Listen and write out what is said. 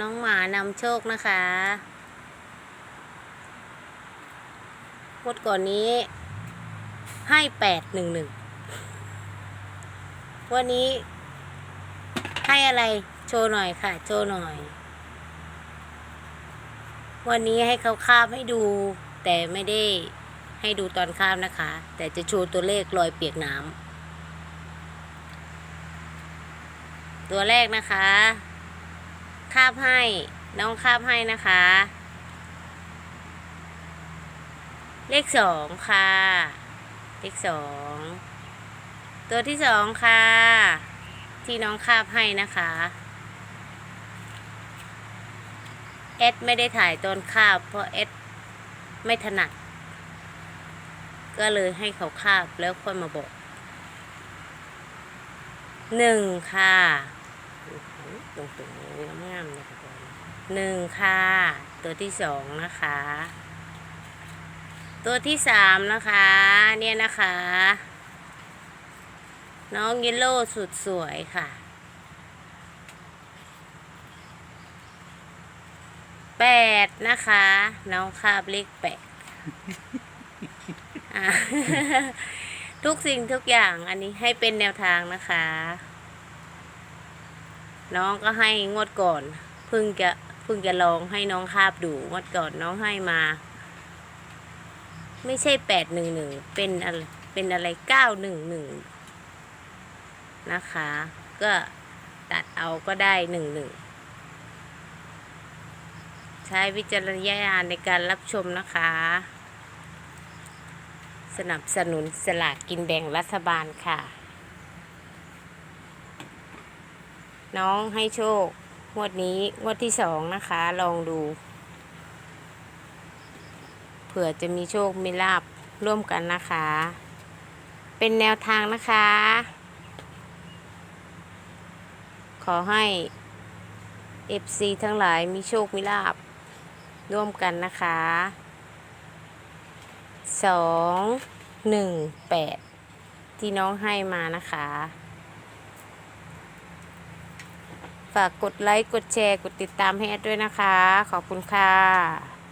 น้องหมานำโชคนะคะงวดก่อนนี้ ให้แปดหนึ่งหนึ่งวันนี้ ให้อะไรโชว์หน่อยค่ะ โชว์หน่อย วันนี้ให้เขาคาบให้ดู แต่ไม่ได้ให้ดูตอนคาบนะคะ แต่จะโชว์ตัวเลขรอยเปียกน้ำตัวแรกนะคะ คาบให้ น้องคาบให้นะคะ เลขสองค่ะ เลขสองตัวที่สองค่ะ ที่น้องคาบให้นะคะเอสไม่ได้ถ่ายตอนคาบ เพราะเอสไม่ถนัด ก็เลยให้เขาคาบแล้วค่อยมาบอกหนึ่งค่ะตรงตรงๆงามๆนะคะ หนึ่งค่ะ ตัวที่สองนะคะ ตัวที่สามนะคะ เนี่ยนะคะ น้องยิโลสุดสวยค่ะ แปดนะคะ น้องคาบเลขแปดทุกสิ่งทุกอย่างอันนี้ให้เป็นแนวทางนะคะ น้องก็ให้งวดก่อน เพิ่งจะ เพิ่งจะลองให้น้องคาบดูงวดก่อนน้องให้มา ไม่ใช่แปดหนึ่งหนึ่งเป็นอะไรเป็นอะไรเก้าหนึ่งหนึ่งนะคะ ก็ตัดเอาก็ได้หนึ่งหนึ่งใช้วิจารณญาณในการรับชมนะคะ สนับสนุนสลากกินแบ่งรัฐบาลค่ะ น้องให้โชค งวดนี้งวดที่สองนะคะ ลองดู เผื่อจะมีโชคมีลาบร่วมกันนะคะ เป็นแนวทางนะคะ ขอให้ FC ทั้งหลายมีโชคมีลาบร่วมกันนะคะสองหนึ่งแปดที่น้องให้มานะคะ ฝากกดไลค์ กดแชร์ กดติดตามให้แอดด้วยนะคะ ขอบคุณค่ะ